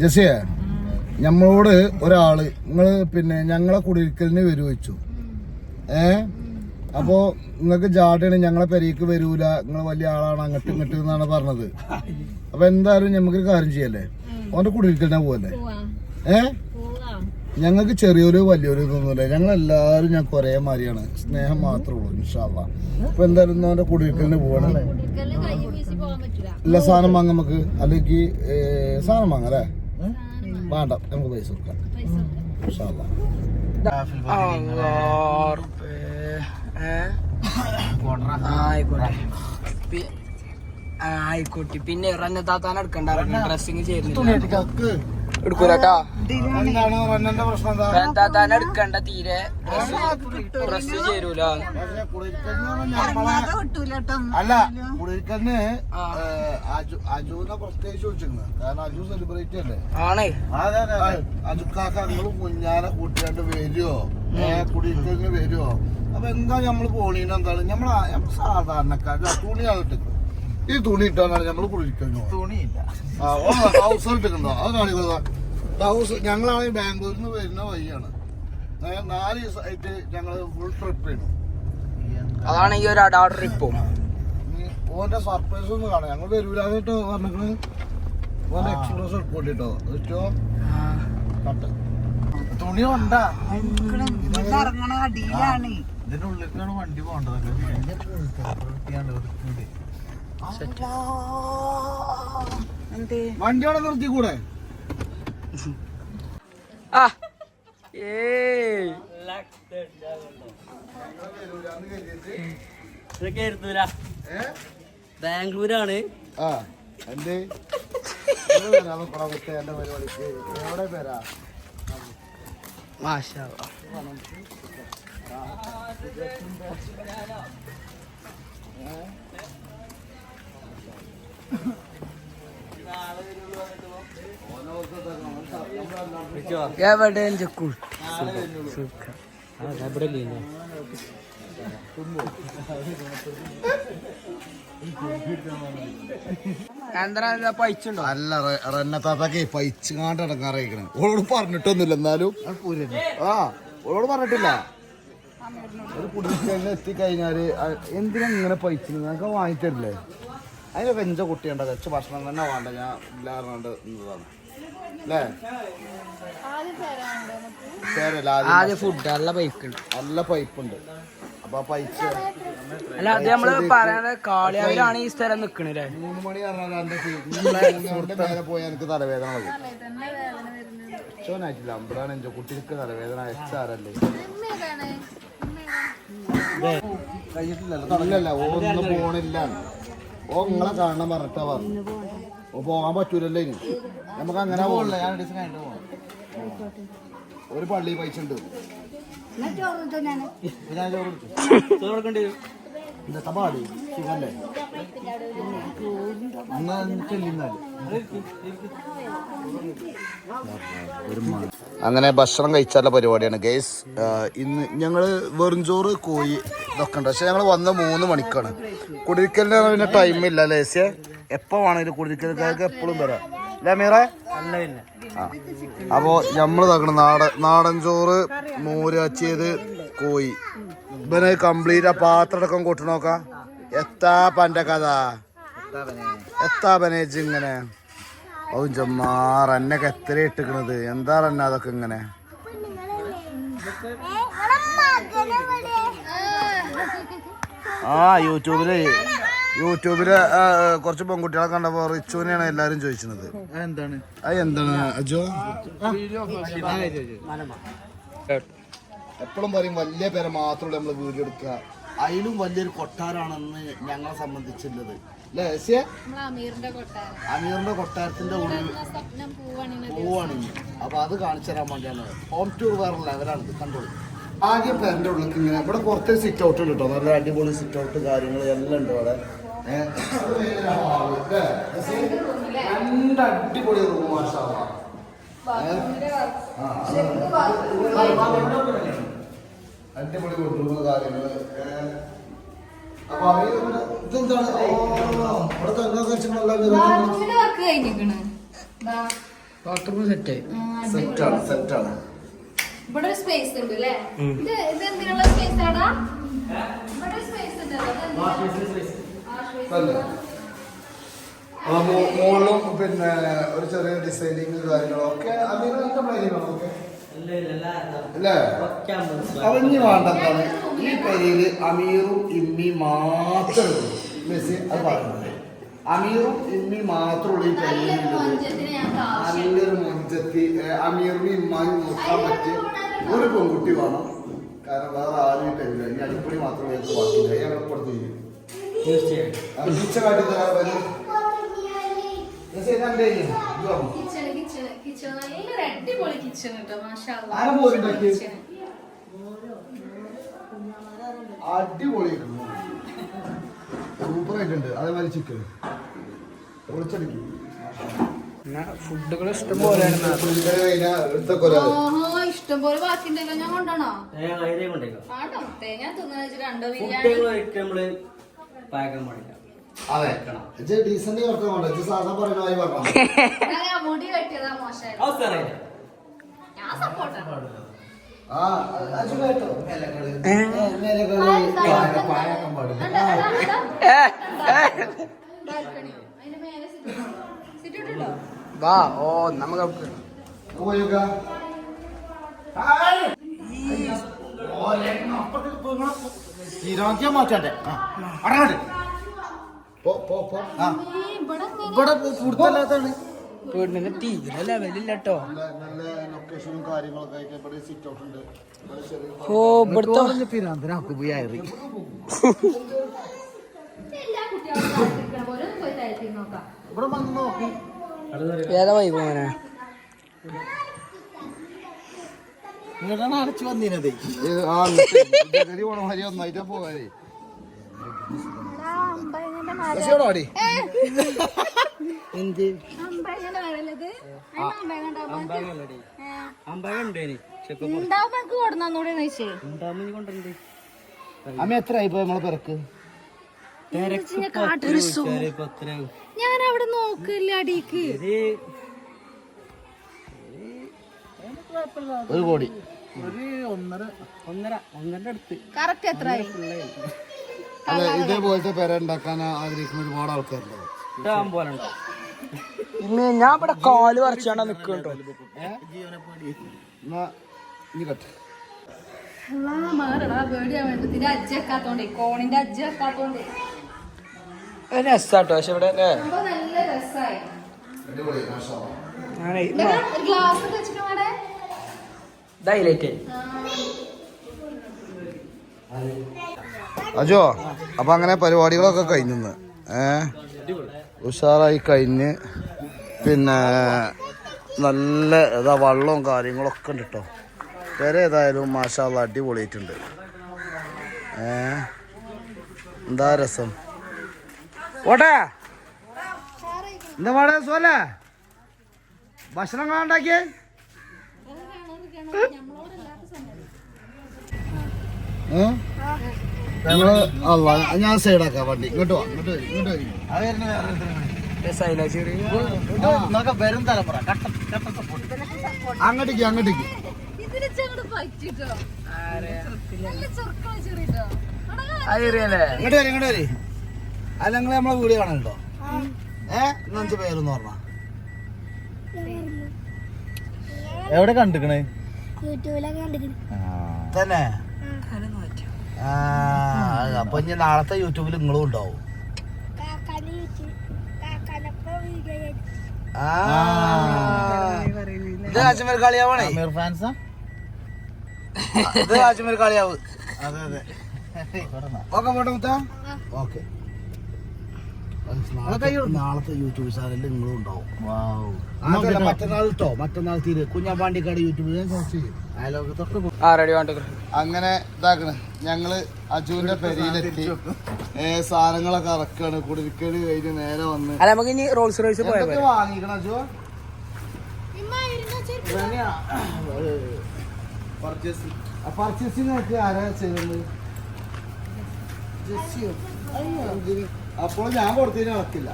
ജസിയ നമ്മളോട് ഒരാൾ നിങ്ങൾ പിന്നെ ഞങ്ങളെ കുടിയിരിക്കലിന് വരൂ വെച്ചു. ഏ? അപ്പോ നിങ്ങൾക്ക് ജാടയാണ് ഞങ്ങളെ പെരേക്ക് വരൂല നിങ്ങൾ വലിയ ആളാണ് അങ്ങോട്ട് ഇങ്ങോട്ട് എന്നാണ് പറഞ്ഞത്. അപ്പൊ എന്തായാലും ഞമ്മക്കൊരു കാര്യം ചെയ്യല്ലേ? ഓന്റെ കുടിയിരിക്കലിനാ പോവല്ലേ? ഏ? ഞങ്ങൾക്ക് ചെറിയൊരു വലിയൊരു ഇതൊന്നുമില്ല. ഞങ്ങൾ എല്ലാവരും ഞങ്ങൾക്ക് ഒരേ മാതിരിയാണ് സ്നേഹം മാത്രമേ ഉള്ളൂ ഇൻഷാല്ല അപ്പൊ എന്തായാലും അവന്റെ കുടിയിരിക്കലിന് പോവാണ് ഇല്ല സാധനം വാങ്ങാം നമുക്ക്. അല്ലെങ്കിൽ സാധനം വാങ്ങാം അല്ലേ? വേണ്ട നമുക്ക് പൈസ കൊടുക്കാം. ആയിക്കോട്ടെ. ആയിക്കോട്ടെ. പിന്നെ റന്നെ താത്താൻ എടുക്കണ്ട ഡ്രസ്സിങ് ചെയ്യുന്നില്ല കക്ക്. എടുക്കൂലട്ടോ. എന്താ? തന്നെ എടുക്കണ്ട തീരെ. ഡ്രസ് ചേരൂല. അല്ല അജുവിനെ പ്രത്യേകിച്ച് ചോദിച്ചിരുന്നു കാരണം അജു സെലിബ്രേറ്റ് അല്ലേ? ആണ്. അജുക്കാക്ക നിങ്ങൾ കുഞ്ഞാനെ കൂട്ടിയാണ്ട് വരുമോ കുടിയിരിക്കലിന് വരുമോ അപ്പൊ എന്താ നമ്മൾ പോണീന് എന്താണ്? നമ്മൾ നമ്മൾ സാധാരണക്കാര് തുണിയാണ് ഇട്ടിട്ട് ഈ തുണി ഇട്ടാണ് നമ്മൾ കുളിക്കുന്നത് തുണിയില്ല. ഹൗസ് ഇട്ടിട്ടുണ്ടോ അത് കാണിക്കുന്നത് ഹൗസ് ഞങ്ങളാണെങ്കിൽ ബാംഗ്ലൂരിൽ നിന്ന് വരുന്ന വഴിയാണ്. നാല് ദിവസമായിട്ട് ഞങ്ങൾ ഫുൾ ട്രിപ്പ് ചെയ്യണം അതാണ് ഈ ഒരു അടാ ട്രിപ്പും ഓന്റെ സർപ്രൈസ് ഒന്ന് കാണാം. ഞങ്ങൾ വരൂലാന്നിട്ട് പറഞ്ഞിട്ട് ഓന്റെ എക്സ്പ്രസ് എടുക്കോട്ടിട്ടോ ഏറ്റോ കട്ട്. തുണി ഉണ്ടാ ഇതിനുള്ളിലേക്കാണ് വണ്ടി പോകേണ്ടത്. എന്തേ നിർത്തി കൂടെ ആ. ഏയ് ബാംഗ്ലൂരാണ്. ആ എന്തേ? മാഷാ. എവിടെ പേരാ മാഷാ എവിടെ അല്ല റന്നത്താത്താക്ക് പൈച്ചുകാണ്ട് ഇടങ്ങാറിയിക്കണേ. ഓളോട് പറഞ്ഞിട്ടൊന്നുമില്ല എന്നാലും. ആ ഓളോട് പറഞ്ഞിട്ടില്ല. ഒരു കുടിക്കലിന് എത്തിക്കഴിഞ്ഞാൽ എന്തിനാ ഇങ്ങനെ പൈച്ചു ഞങ്ങൾക്ക് വാങ്ങിത്തരില്ലേ? അതിനൊക്കെ എന്റെ കുട്ടിയുണ്ട് വെച്ച ഭക്ഷണം തന്നെ വേണ്ട ഞാൻ ഇല്ലാറുണ്ട് എന്നതാണ് അല്ലേ ആദ്യം ആദ്യം ഫുഡ് നല്ല പൈപ്പ് ഉണ്ട് നല്ല പൈപ്പുണ്ട് അപ്പൊ ആ പൈപ്പ് അല്ല അത് നമ്മൾ പറയാതെ കാളിയാവിലാണ് ഈ സ്ഥലം നിക്കണല്ലേ മൂന്ന് മണി പറഞ്ഞാൽ എന്റെ മൂന്ന് മേലെ പോയാൽ എനിക്ക് തലവേദന മതി ചോനായിട്ടില്ല അമ്പതാണ് എന്റെ കുട്ടിക്ക് തലവേദന എച്ചാറല്ലേ കഴിഞ്ഞിട്ടില്ലല്ലോ ഒന്നും പോണില്ല ഓ നിങ്ങളെ കാണാൻ പറഞ്ഞിട്ടാ പറഞ്ഞു. ഓ പോകാൻ പറ്റൂലല്ലേ ഇനി? നമുക്ക് അങ്ങനെ ഞാൻ ഒരു ദിവസം കഴിഞ്ഞിട്ട് പോകാം ഒരു പള്ളി പൈസ ഉണ്ട്. ഞാൻ ചോറ് ഇന്നത്തെ പാടി സുഖല്ലേ? അങ്ങനെ ഭക്ഷണം കഴിച്ചാലുള്ള പരിപാടിയാണ്. ഗൈസ് ഇന്ന് ഞങ്ങൾ വെറുംചോറ് കോഴി ഇതൊക്കെ ഉണ്ട് പക്ഷെ ഞങ്ങൾ വന്ന മൂന്ന് മണിക്കാണ്. കുടിരിക്കലിന് പിന്നെ ടൈം ഇല്ല ലേസ്യ എപ്പോ വേണമെങ്കിലും കുടിരിക്കൽക്കാർക്ക് എപ്പോഴും വരാം അല്ലേ മീറ ആ. അപ്പോൾ നമ്മൾ നാടൻ നാടൻ ചോറ് മോരാച്ചിയത് കോഴി. ഇവന് കംപ്ലീറ്റ് ആ പാത്രം അടക്കം കൊട്ടു നോക്കാം. എത്താ പന്റെ കഥ. എത്താ പനേജ് ഇങ്ങനെ. ഓ ജമ്മാർ എന്നൊക്കെ എത്ര ഇട്ടിക്കണത്. എന്താ റന്ന അതൊക്കെ ഇങ്ങനെ? ആ യൂട്യൂബിൽ യൂട്യൂബിൽ കുറച്ച് പെൺകുട്ടികളെ കണ്ടപ്പോ റിച്ചുവിനെയാണ് എല്ലാരും ചോദിച്ചത്. എന്താണ് എന്താണ്? അജോ? എപ്പോഴും പറയും വലിയ പേരെ മാത്രമേ നമ്മൾ വീഡിയോ എടുക്കുക. അതിലും വലിയൊരു കൊട്ടാരാണെന്ന് ഞങ്ങളെ സംബന്ധിച്ചുള്ളത്? അമീറിന്റെ കൊട്ടാരം. അമീറിന്റെ കൊട്ടാരത്തിന്റെ ഉള്ളിൽ. അപ്പൊ അത് കാണിച്ചു തരാൻ വേണ്ടിയാണ്. ഹോം ടൂർ വേറെ അവരാണ് കണ്ടോളൂ. ആദ്യം ഫാനിന്റെ ഉള്ളിൽ ഇങ്ങനെ. ഇവിടെ പുറത്തെ സിറ്റ് ഔട്ട് ഉണ്ട് കേട്ടോ നല്ല അടിപൊളി സിറ്റ് ഔട്ട് കാര്യങ്ങൾ എല്ലാം ഉണ്ട് അവിടെ? രണ്ട് അടിപൊളി റൂം അടിപൊളി കൊണ്ടുപോകുന്ന കാര്യങ്ങൾ. ഏ, അപ്പൊ അവർ ഇതെന്താണ്? ഇവിടെ തന്നെ വെച്ചിട്ടുള്ള സെറ്റ് സെറ്റാണ് സെറ്റാണ് ഇവിടെ ഒരു സ്പേസ് ഉണ്ട് അല്ലേ ഇത് ഇത് എന്തിനുള്ള സ്പേസ് ആടാ? ഇവിടെ സ്പേസ് ഉണ്ടല്ലോ തന്നെ ആ മോ- മോളിലും പിന്നെ ഒരു ചെറിയ ഡിസൈനിങ് കാര്യങ്ങളൊക്കെ അതിനൊക്കെ പ്ലാനിങ്ങാണോ അല്ലേ അവഞ്ഞ് വേണ്ടെന്താണ് ഈ പേരിൽ അമീറും ഇമ്മി മാത്രമേ ഉള്ളൂ. മെസ്സി അത് പറഞ്ഞത് അമീറും ഇമ്മി മാത്രമുള്ള ഈ നല്ലൊരു മുഞ്ചത്തി. അമീറിനും ഇമ്മാനും നോക്കാൻ പറ്റിയ ഒരു പെൺകുട്ടി വേണം. കാരണം വേറെ ആരും ഈ പെരില്ല ഈ അടിപ്പണി മാത്രമേ ഞങ്ങൾക്ക് ബാക്കിയില്ല ഞങ്ങൾ പുറത്ത് ചെയ്യും. ടീച്ചർ സൂപ്പർ ആയിട്ടുണ്ട് അതേമാതിരി ചിക്കൻ പൊളിച്ചടിക്കും. ഫുഡുകൾ ഇഷ്ടം പോലെയാണ് ഓഹോ ഇഷ്ടം പോലെ ബാക്കിണ്ടല്ലോ ഞാൻ കൊണ്ടാണോ? ആട്ടോ ഞാൻ തിന്നു രണ്ടോ ബിരിയാണി. അതെ. ഡീസന്റ് വർക്കാൻ ഇജ്ജ് സാധാ പറയണമായി പറഞ്ഞോ. ഞാൻ മുടി വെട്ടിയതാ മോശം ഞാൻ സപ്പോർട്ടാണ് വാ ഓ നമുക്ക് തീരാക്കിയാ മാറ്റാട്ടെ? ഇവിടെ കൂടുതലാത്താണ് വീടിന് തീരെ ലെവലില്ല കേട്ടോ നല്ല നല്ല ലൊക്കേഷനും കാര്യങ്ങളൊക്കെ ആയിട്ട് സിറ്റ് ഔട്ട് ഉണ്ട്. ഇവിടെ ചെറിയ ഓ ഇവിടുത്തെ പിരാന്തനാക്ക് പോയി അയറി എല്ലാ കുട്ടികളും താഴ്ത്തിരിക്കണ പോലെ പോയി താഴ്ത്തി നോക്കാം ഇവിടെ വന്ന് നോക്കി. ഏതാ വൈ പോനെ അടച്ചു വന്നിരുന്നത്. ഒന്നായിട്ടാ പോകാനേ എന്ത്? അമ്മ എത്ര ആയിപ്പോ നമ്മളെ പിറക്ക് ഞാൻ അവിടെ നോക്കില്ല അടിക്ക്. ഒരു കോടി. ഒരു ഒന്നര ഒന്നര ഒന്നര അടുത്ത് കറക്റ്റ് അല്ല ഇതേപോലത്തെ പെര ഉണ്ടാക്കാൻ ആഗ്രഹിക്കുന്ന ഒരുപാട് ആൾക്കാരുണ്ടാവും ഇഷ്ടം പോലെ ഉണ്ട് ഇമ്മേ ഞാൻ ഇവിടെ കാൽ പറിച്ചാണ്ടാ നിക്കണ്ടോ രസാട്ടോ പക്ഷെ ഇവിടെ അല്ലേ? അജോ അപ്പൊ അങ്ങനെ പരിപാടികളൊക്കെ കഴിഞ്ഞു ഏ? ഉഷാറായി കഴിഞ്ഞ്. പിന്നെ നല്ല ഇതാ വള്ളവും കാര്യങ്ങളൊക്കെ ഉണ്ട് കേട്ടോ പേരെ ഏതായാലും മാഷാള്ള അടിപൊളിയായിട്ടുണ്ട്. ഏ? എന്താ രസം? ഓട്ടെ! എന്താ പാടെ? സോല ഭക്ഷണം കാണാണ്ടാക്കിയേ ഏ? ഞങ്ങൾ ഞാൻ സൈഡാക്കാം വണ്ടി. ഇങ്ങോട്ട് വാ ഇങ്ങോട്ട് വരി ഇങ്ങോട്ട് വരി. നിങ്ങൾക്ക് വരും തലമുറ. അങ്ങോട്ടേക്ക് അങ്ങോട്ടേക്ക്. ഇങ്ങോട്ട് വരി ഇങ്ങോട്ട് വരി. അല്ല നിങ്ങൾ നമ്മളെ വീഡിയോ കാണലുണ്ടോ ഏ? അഞ്ച് പേരെന്ന് പറഞ്ഞ. എവിടെ കണ്ടിക്കണേ? തന്നെ? ആ അപ്പൊ ഇനി നാളത്തെ യൂട്യൂബിൽ നിങ്ങളും ഉണ്ടാവും ആ ഇത് കാശ്മീർ കളിയാവണേ. അമീർ ഫാൻസാ ഇത് കാശ്മീർ കളിയാവ്. അതെ അതെ. ഓക്കെ. പോട്ടെ മുത്ത. ഓക്കെ. നാളത്തെ യൂട്യൂബ് ചാനലിൽ നിങ്ങളും ഉണ്ടാവും. മറ്റന്നാൾ കേട്ടോ മറ്റന്നാൾ തീരെ കുഞ്ഞാപ്പാണ്ടിക്കാട് യൂട്യൂബ് ഞാൻ സെർച്ച് ചെയ്യും. അയലോകത്തൊക്കെ പോ- ആ റെഡി വേണ്ട അങ്ങനെ ഇതാക്കണ്. ഞങ്ങൾ അജുവിന്റെ പെരിയിലെത്തി. ഏ സാധനങ്ങളൊക്കെ ഇറക്കാണ്. കുടിരിക്കൽ കഴിഞ്ഞ് നേരെ വന്ന്. അല്ല നമുക്ക് ഇനി റോൾസ് റോയ്സ് വാങ്ങിക്കണം അജു? പർച്ചേസിംഗ് ഒക്കെ ആരാ ചെയ്യുന്നത് ജെസ്സിയോ? അയ്യോ, എന്തിന്? അപ്പോൾ ഞാൻ കൊടുത്തതിന് നടക്കില്ല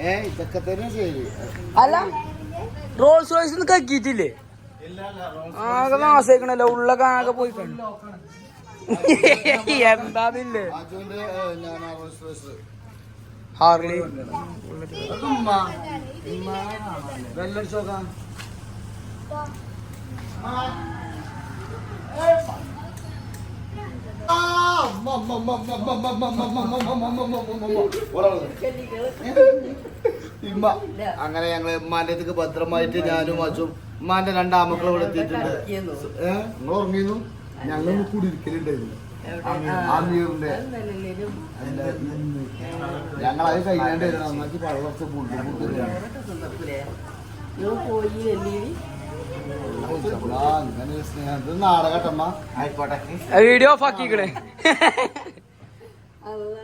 ഏ ഇതൊക്കെ തന്നെ ശരി. അല്ല റോൾസ് റോയ്സ് കക്കിയിട്ടില്ലേ? ആകെ നാശിക്കണല്ലോ. ഉള്ളൊക്കെ ആകെ പോയി ഞാൻ ഹാർലി. അങ്ങനെ ഞങ്ങൾ അടുത്തേക്ക് ഭദ്രമായിട്ട് ഞാനും അജും ഉമ്മാന്റെ രണ്ടാം എത്തിയിട്ടുണ്ട്. ഏഹ് നിങ്ങൾ ഉറങ്ങിയിരുന്നു ഞങ്ങൾ കുടിയിരിക്കലുണ്ടായിരുന്നു അമീറിന്റെ ഞങ്ങൾ അത് നന്നാക്കി സ്നേഹം. നാടകട്ടമ്മ. ആയിക്കോട്ടെ. വീഡിയോ ഓഫ് ആക്കിക്കണേ. അല്ല